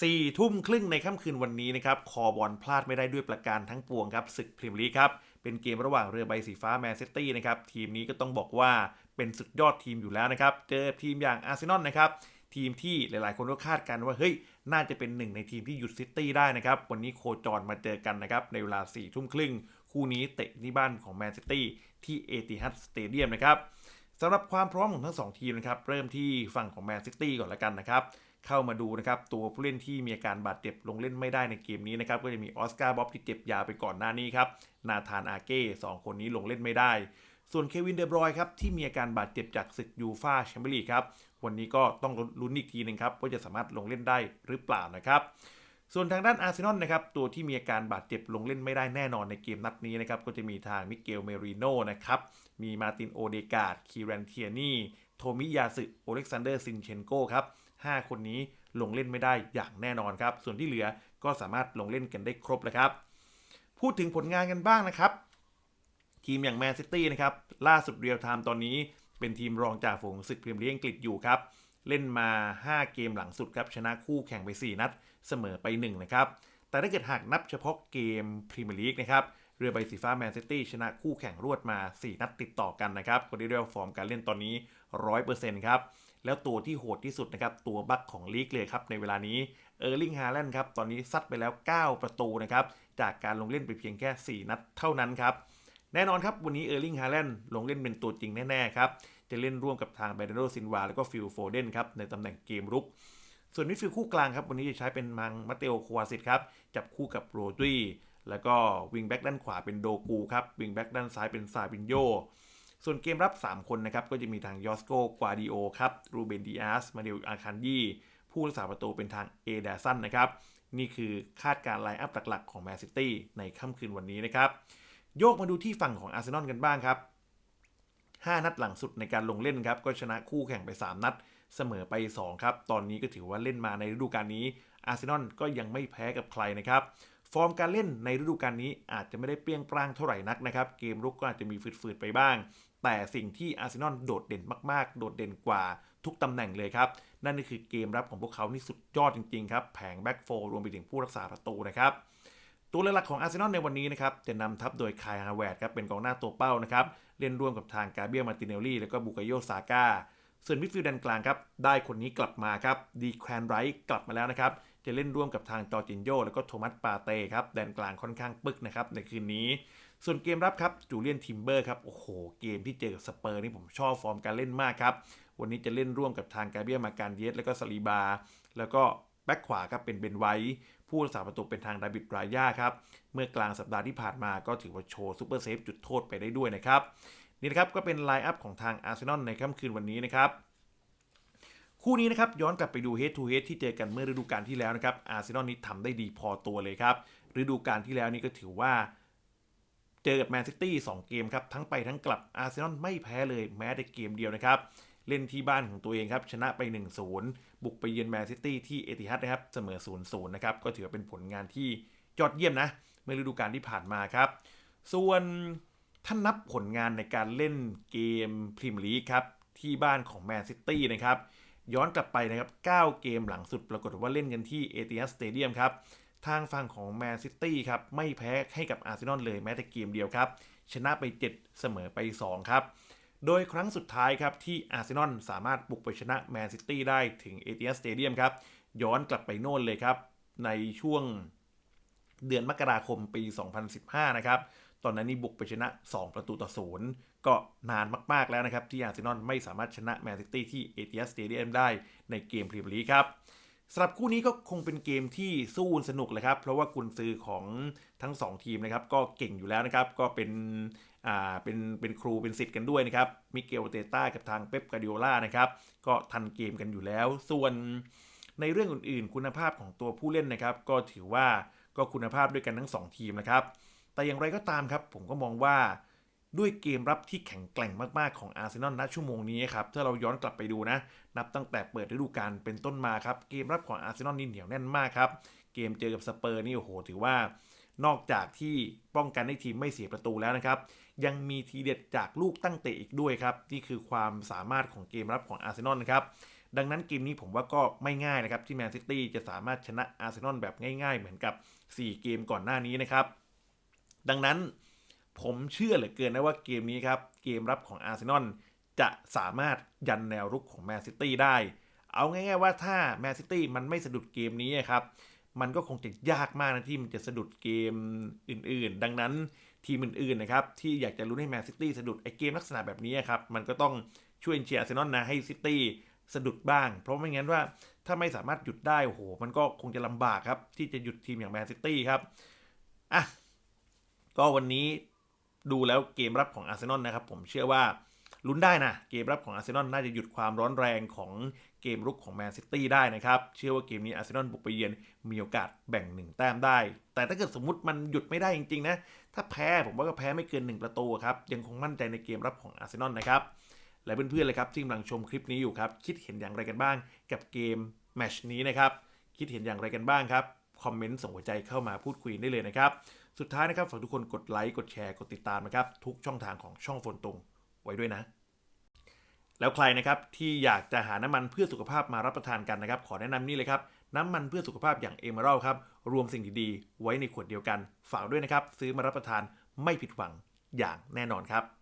สี่ทุ่มครึ่งในค่ำคืนวันนี้นะครับคอบอลพลาดไม่ได้ด้วยประการทั้งปวงครับศึกพรีเมียร์ลีกครับเป็นเกมระหว่างเรือใบสีฟ้าแมนซิตี้นะครับทีมนี้ก็ต้องบอกว่าเป็นสุดยอดทีมอยู่แล้วนะครับเจอทีมอย่างอาร์เซนอลนะครับทีมที่หลาย ๆ คนก็คาดกันว่าเฮ้ยน่าจะเป็นหนึ่งในทีมที่หยุดซิตี้ได้นะครับวันนี้โคจรมาเจอกันนะครับในเวลา4ี่ทุ่มครึ่งคู่นี้เตะที่บ้านของแมนซิตี้ที่เอติฮัดสเตเดียมนะครับสำหรับความพร้อมของทั้งสองทีมนะครับเริ่มที่ฝั่งของแมนซิตี้ก่อนละกันนะครับ เข้ามาดูนะครับตัวผู้เล่นที่มีอาการบาดเจ็บลงเล่นไม่ได้ในเกมนี้นะครับก็จะมีออสการ์บ๊อบที่เจ็บยาวไปก่อนหน้านี้ครับนาธานอาเก้สองคนนี้ลงเล่นไม่ได้ ส่วนเควินเดบรอยครับที่มีอาการบาดเจ็บจากศึกยูฟาแชมเปี้ยนลีกครับวันนี้ก็ต้องลุ้นอีกทีหนึ่งครับว่าจะสามารถลงเล่นได้หรือเปล่านะครับส่วนทางด้านอาร์เซนอลนะครับตัวที่มีอาการบาดเจ็บลงเล่นไม่ได้แน่นอนในเกมนัดนี้นะครับก็จะมีทางมิเกลเมริโนนะครับมีมาตินโอเดกาดคีแรนเทียนีโทมิยาสึโอเล็กซานเดอร์ซินเชนโกครับ 5 คนนี้ลงเล่นไม่ได้อย่างแน่นอนครับ ส่วนที่เหลือก็สามารถลงเล่นกันได้ครบแล้วครับ พูดถึงผลงานกันบ้างนะครับ ทีมอย่างแมนซิตี้นะครับ ล่าสุดเรียลไทม์ตอนนี้ เป็นทีมรองจากฝูงศึกพรีเมียร์ลีกอังกฤษอยู่ครับ เล่นมา 5 เกมหลังสุดครับ ชนะคู่แข่งไป 4 นัด เสมอไป 1 นะครับ แต่ถ้าเกิดหากนับเฉพาะเกมพรีเมียร์ลีกนะครับเรือใบสีฟ้าแมนซิตี้ชนะคู่แข่งรวดมา 4 นัดติดต่อกันนะครับก็ได้เรียกฟอร์มการเล่นตอนนี้ 100%ครับ แล้วตัวที่โหดที่สุดนะครับ ตัวบัคของลีกเลยครับ ในเวลานี้เออร์ลิงฮาแลนด์ครับ ตอนนี้ซัดไปแล้ว 9 ประตูนะครับ จากการลงเล่นไปเพียงแค่ 4 นัดเท่านั้นครับ แน่นอนครับ วันนี้เออร์ลิงฮาแลนด์ลงเล่นเป็นตัวจริงแน่ ๆ ครับ จะเล่นร่วมกับทางเบรนโดซินวาแล้วก็ฟิลโฟเดนครับ ในตำแหน่งเกมรุก ส่วนมิดฟิลด์คู่กลางครับ วันนี้จะใช้เป็นมังมาเตโอควาซิตครับ จับคู่กับโรดรีแล้วก็วิงแบ็กด้านขวาเป็นโดกูครับ วิงแบ็กด้านซ้ายเป็นซาบินโย ส่วนเกมรับ 3 คนนะครับ ก็จะมีทางยอสโกกวาดิโอครับ รูเบนดิอาส มาเดลอาคันยีผู้รักษาประตูเป็นทางเอเดสันนะครับ นี่คือคาดการไลน์อัพหลักๆของแมนซิตี้ในค่ำคืนวันนี้นะครับ โยกมาดูที่ฝั่งของอาร์เซนอลกันบ้างครับ 5 นัดหลังสุดในการลงเล่นครับ ก็ชนะคู่แข่งไป 3 นัด เสมอไป 2 ครับ ตอนนี้ก็ถือว่าเล่นมาในฤดูกาลนี้ อาร์เซนอลก็ยังไม่แพ้กับใครนะครับฟอร์มการเล่นในฤดูกาลนี้อาจจะไม่ได้เปรี้ยงปร้างเท่าไหร่นักนะครับ เกมรุกก็อาจจะมีฝืดๆไปบ้าง แต่สิ่งที่อาร์เซนอลโดดเด่นมากๆ โดดเด่นกว่าทุกตำแหน่งเลยครับ นั่นก็คือเกมรับของพวกเขานี่สุดยอดจริงๆครับ แผงแบ็กโฟรวมไปถึงผู้รักษาประตูนะครับ ตัวหลักของอาร์เซนอลในวันนี้นะครับ จะนำทัพโดยคายฮาแวร์ดครับ เป็นกองหน้าตัวเป้านะครับ เล่นร่วมกับทางกาเบียมาติเนลลี่ แล้วก็บุกโยซาก้า ส่วนมิดฟิลด์แดนกลางครับ ได้คนนี้กลับมาครับ ดีแครนไรท์กลับมาแล้วนะครับ จะเล่นร่วมกับทางจอร์จินโยแล้วก็โทมัสปาเต้ครับแดนกลางค่อนข้างปึกนะครับในคืนนี้ ส่วนเกมรับครับจูเลียนทิมเบอร์ครับโอ้โหเกมที่เจอกับสเปอร์นี่ผมชอบฟอร์มการเล่นมากครับวันนี้จะเล่นร่วมกับทางกาเบียมาการเยสแล้วก็สลีบา แล้วก็แบ็คขวาครับเป็นเบนไวท์ผู้รักษาประตูเป็นทางดาบิดรายาครับ เมื่อกลางสัปดาห์ที่ผ่านมาก็ถือว่าโชว์ซูเปอร์เซฟจุดโทษไปได้ด้วยนะครับ นี่นะครับก็เป็นไลน์อัพของทางอาร์เซนอลในค่ำคืนวันนี้นะครับ คู่นี้นะครับย้อนกลับไปดู Head to Head ที่เจอกันเมื่อฤดูกาลที่แล้วนะครับอาร์เซนอลนี้ทำได้ดีพอตัวเลยครับฤดูกาลที่แล้วนี่ก็ถือว่า เจอกับแมนซิตี้2เกมครับทั้งไปทั้งกลับอาร์เซนอลไม่แพ้เลยแม้แต่เกมเดียวนะครับเล่นที่บ้านของตัวเองครับชนะไป 1-0 บุกไปเยือนแมนซิตี้ที่เอติฮัดนะครับเสมอ 0-0 นะครับก็ถือเป็นผลงานที่ยอดเยี่ยมนะเมื่อฤดูกาลที่ผ่านมาครับ ส่วนท่านนับผลงานในการเล่นเกมพรีเมียร์ลีกครับที่บ้านของแมนซิตี้นะครับ ย้อนกลับไปนะครับ 9 เกมหลังสุดปรากฏว่าเล่นกันที่เอติฮัดสเตเดียมครับ ทางฝั่งของแมนซิตี้ครับ ไม่แพ้ให้กับอาร์เซนอลเลยแม้แต่เกมเดียวครับ ชนะไป 7 เสมอไป 2 ครับ โดยครั้งสุดท้ายครับ ที่อาร์เซนอลสามารถบุกไปชนะแมนซิตี้ได้ถึงเอติฮัดสเตเดียมครับ ย้อนกลับไปโน่นเลยครับ ในช่วงเดือนมกราคมปี 2015 นะครับ ตอนนั้นนี่บุกไปชนะ 2 ประตูต่อศูนย์ก็นานมาก ๆ แล้วนะครับ ที่อาร์เซนอลไม่สามารถชนะแมนซิตี้ที่เอติฮัสเตเดียมได้ในเกมพรีเมียร์ลีกครับสำหรับคู่นี้ก็คงเป็นเกมที่สู้สนุกเลยครับ เพราะว่ากุนซือของทั้ง 2 ทีมนะครับ ก็เก่งอยู่แล้วนะครับ ก็เป็นอ่าเป็นเป็นครูเป็นสิทธิ์กันด้วยนะครับ มิเกลเตต้ากับทางเป๊ปกาดิโอล่านะครับ ก็ทันเกมกันอยู่แล้ว ส่วนในเรื่องอื่นๆ คุณภาพของตัวผู้เล่นนะครับ ก็ถือว่าก็คุณภาพด้วยกันทั้ง 2 ทีมนะครับ แต่อย่างไรก็ตามครับ ผมก็มองว่าด้วยเกมรับที่แข็งแกร่งมากๆของอาร์เซนอลณชั่วโมงนี้ครับถ้าเราย้อนกลับไปดูนะ นับตั้งแต่เปิดฤดูกาลเป็นต้นมาครับ เกมรับของอาร์เซนอลนี่เหนียวแน่นมากครับ เกมเจอกับสเปอร์นี่โอ้โหถือว่านอกจากที่ป้องกันให้ทีมไม่เสียประตูแล้วนะครับ ยังมีทีเด็ดจากลูกตั้งเตะอีกด้วยครับ นี่คือความสามารถของเกมรับของอาร์เซนอลนะครับ ดังนั้นเกมนี้ผมว่าก็ไม่ง่ายนะครับ ที่แมนซิตี้จะสามารถชนะอาร์เซนอลแบบง่าย ๆ เหมือนกับ 4 เกมก่อนหน้านี้นะครับ ดังนั้นผมเชื่อเหลือเกินนะว่าเกมนี้ครับ เกมรับของอาร์เซนอลจะสามารถยันแนวรุกของแมนซิตี้ได้ เอาง่ายๆว่าถ้าแมนซิตี้มันไม่สะดุดเกมนี้ครับ มันก็คงจะยากมากนะที่มันจะสะดุดเกมอื่นๆ ดังนั้นทีมอื่นๆนะครับที่อยากจะลุ้นให้แมนซิตี้สะดุดไอเกมลักษณะแบบนี้ครับมันก็ต้องช่วยเชียร์อาร์เซนอลนะให้ซิตี้สะดุดบ้าง เพราะไม่งั้นว่าถ้าไม่สามารถหยุดได้โอ้โหมันก็คงจะลำบากครับที่จะหยุดทีมอย่างแมนซิตี้ครับอะ ก็วันนี้ดูแล้วเกมรับของอาร์เซนอลนะครับ ผมเชื่อว่าลุ้นได้นะ เกมรับของอาร์เซนอลน่าจะหยุดความร้อนแรงของเกมรุกของแมนซิตี้ได้นะครับ เชื่อว่าเกมนี้อาร์เซนอลบุกไปเยือนมีโอกาสแบ่งหนึ่งแต้มได้ แต่ถ้าเกิดสมมติมันหยุดไม่ได้จริงๆนะ ถ้าแพ้ผมว่าก็แพ้ไม่เกิน 1 ประตูครับ ยังคงมั่นใจในเกมรับของอาร์เซนอลนะครับ และเพื่อนๆเลยครับที่กำลังชมคลิปนี้อยู่ครับ คิดเห็นอย่างไรกันบ้าง กับเกมแมชนี้นะครับ คิดเห็นอย่างไรกันบ้างครับ คอมเมนต์ส่งหัวใจเข้ามาพูดคุยได้เลยนะครับ สุดท้ายนะครับฝากทุกคนกดไลค์กดแชร์กดติดตามนะครับ ทุกช่องทางของช่องโฟนตรงไว้ด้วยนะแล้วใครนะครับที่อยากจะหาน้ำมันเพื่อสุขภาพมารับประทานกันนะครับ ขอแนะนำนี่เลยครับ น้ำมันเพื่อสุขภาพอย่างเอเมอรัลครับ รวมสิ่งดีๆ ไว้ในขวดเดียวกัน ฝากด้วยนะครับ ซื้อมารับประทานไม่ผิดหวังอย่างแน่นอนครับ